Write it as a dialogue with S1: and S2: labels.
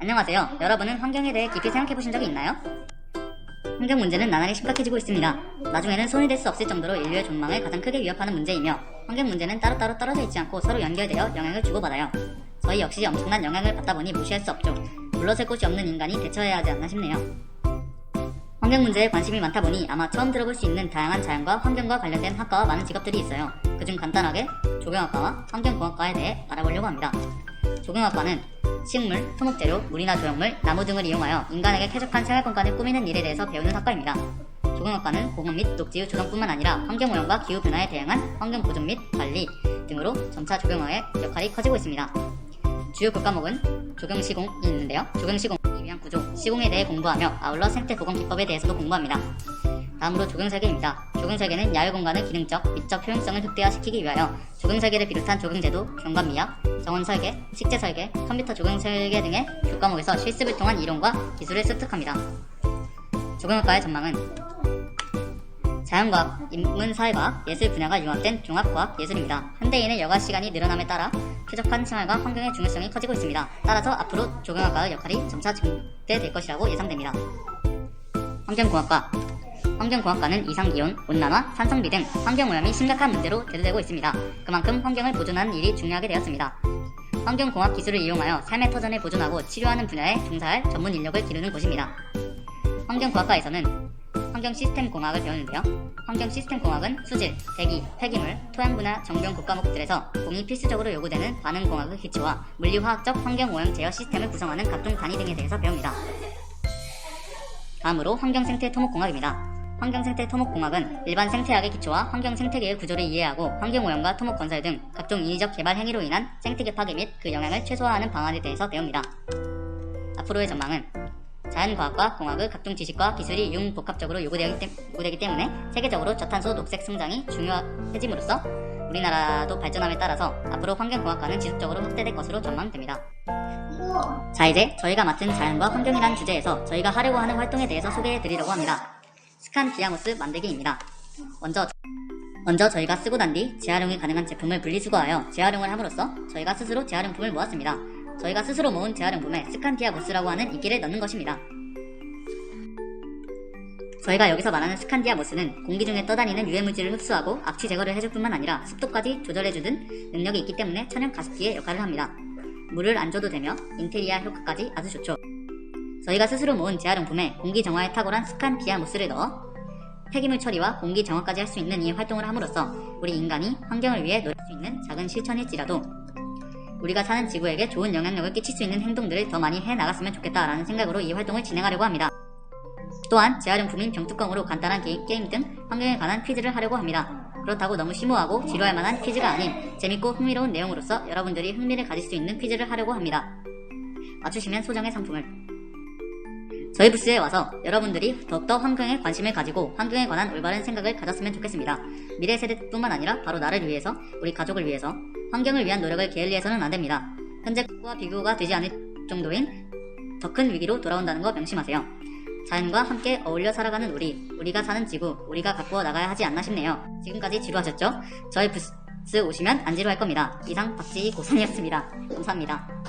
S1: 안녕하세요. 여러분은 환경에 대해 깊이 생각해 보신 적이 있나요? 환경 문제는 나날이 심각해지고 있습니다. 나중에는 손이 될 수 없을 정도로 인류의 존망을 가장 크게 위협하는 문제이며 환경 문제는 따로따로 떨어져 있지 않고 서로 연결되어 영향을 주고받아요. 저희 역시 엄청난 영향을 받다 보니 무시할 수 없죠. 물러설 곳이 없는 인간이 대처해야 하지 않나 싶네요. 환경 문제에 관심이 많다 보니 아마 처음 들어볼 수 있는 다양한 자연과 환경과 관련된 학과와 많은 직업들이 있어요. 그중 간단하게 조경학과와 환경공학과에 대해 알아보려고 합니다. 조경학과는 식물, 토목재료, 물이나 조형물, 나무 등을 이용하여 인간에게 쾌적한 생활 공간을 꾸미는 일에 대해서 배우는 학과입니다. 조경학과는 공원 및 녹지의 조성뿐만 아니라 환경오염과 기후변화에 대응한 환경 보존 및 관리 등으로 점차 조경화의 역할이 커지고 있습니다. 주요 교과목은 조경시공이 있는데요. 조경시공이 위한 구조, 시공에 대해 공부하며 아울러 생태 보건 기법에 대해서도 공부합니다. 다음으로 조경설계입니다. 조경설계는 야외 공간의 기능적, 미적 효용성을 극대화시키기 위하여 조경설계를 비롯한 조경제도, 경관미학, 정원설계, 식재설계, 컴퓨터 조경설계 등의 교과목에서 실습을 통한 이론과 기술을 습득합니다. 조경학과의 전망은 자연과학, 인문사회과학, 예술 분야가 융합된 종합과학 예술입니다. 현대인의 여가 시간이 늘어남에 따라 쾌적한 생활과 환경의 중요성이 커지고 있습니다. 따라서 앞으로 조경학과의 역할이 점차 증대될 것이라고 예상됩니다. 환경공학과 환경공학과는 이상기온, 온난화, 산성비 등 환경오염이 심각한 문제로 대두되고 있습니다. 그만큼 환경을 보존하는 일이 중요하게 되었습니다. 환경공학 기술을 이용하여 삶의 터전을 보존하고 치료하는 분야에 종사할 전문 인력을 기르는 곳입니다. 환경공학과에서는 환경 시스템 공학을 배우는데요. 환경 시스템 공학은 수질, 대기, 폐기물, 토양 분야 정병 국과목들에서 공이 필수적으로 요구되는 반응 공학의 기초와 물리화학적 환경 오염 제어 시스템을 구성하는 각종 단위 등에 대해서 배웁니다. 다음으로 환경생태 토목공학입니다. 환경생태 토목공학은 일반 생태학의 기초와 환경 생태계의 구조를 이해하고 환경오염과 토목 건설 등 각종 인위적 개발 행위로 인한 생태계 파괴 및 그 영향을 최소화하는 방안에 대해서 배웁니다. 앞으로의 전망은 자연과학과 공학의 각종 지식과 기술이 융복합적으로 요구되기, 때, 때문에 세계적으로 저탄소 녹색 성장이 중요해짐으로써 우리나라도 발전함에 따라서 앞으로 환경공학과는 지속적으로 확대될 것으로 전망됩니다. 자 이제 저희가 맡은 자연과 환경이라는 주제에서 저희가 하려고 하는 활동에 대해서 소개해 드리려고 합니다. 스칸 디아모스 만들기입니다. 먼저 먼저 저희가 쓰고 난 뒤 재활용이 가능한 제품을 분리수거하여 재활용을 함으로써 저희가 스스로 재활용품을 모았습니다. 저희가 스스로 모은 재활용품에 스칸 디아모스라고 하는 이끼를 넣는 것입니다. 저희가 여기서 말하는 스칸디아모스는 공기 중에 떠다니는 유해물질을 흡수하고 악취 제거를 해줄 뿐만 아니라 습도까지 조절해주는 능력이 있기 때문에 천연 가습기의 역할을 합니다. 물을 안 줘도 되며 인테리어 효과까지 아주 좋죠. 저희가 스스로 모은 재활용품에 공기 정화에 탁월한 스칸디아모스를 넣어 폐기물 처리와 공기 정화까지 할 수 있는 이 활동을 함으로써 우리 인간이 환경을 위해 노력할 수 있는 작은 실천일지라도 우리가 사는 지구에게 좋은 영향력을 끼칠 수 있는 행동들을 더 많이 해 나갔으면 좋겠다라는 생각으로 이 활동을 진행하려고 합니다. 또한 재활용품인 병뚜껑으로 간단한 게, 게임 등 환경에 관한 퀴즈를 하려고 합니다. 그렇다고 너무 심오하고 지루할 만한 퀴즈가 아닌 재밌고 흥미로운 내용으로서 여러분들이 흥미를 가질 수 있는 퀴즈를 하려고 합니다. 맞추시면 소정의 상품을 저희 부스에 와서 여러분들이 더욱더 환경에 관심을 가지고 환경에 관한 올바른 생각을 가졌으면 좋겠습니다. 미래 세대뿐만 아니라 바로 나를 위해서, 우리 가족을 위해서, 환경을 위한 노력을 게을리해서는 안 됩니다. 현재 과 비교가 되지 않을 정도인 더 큰 위기로 돌아온다는 거 명심하세요. 자연과 함께 어울려 살아가는 우리, 우리가 사는 지구, 우리가 가꾸어 나가야 하지 않나 싶네요. 지금까지 지루하셨죠? 저희 부스 오시면 안 지루할 겁니다. 이상 박지희 고선이었습니다. 감사합니다.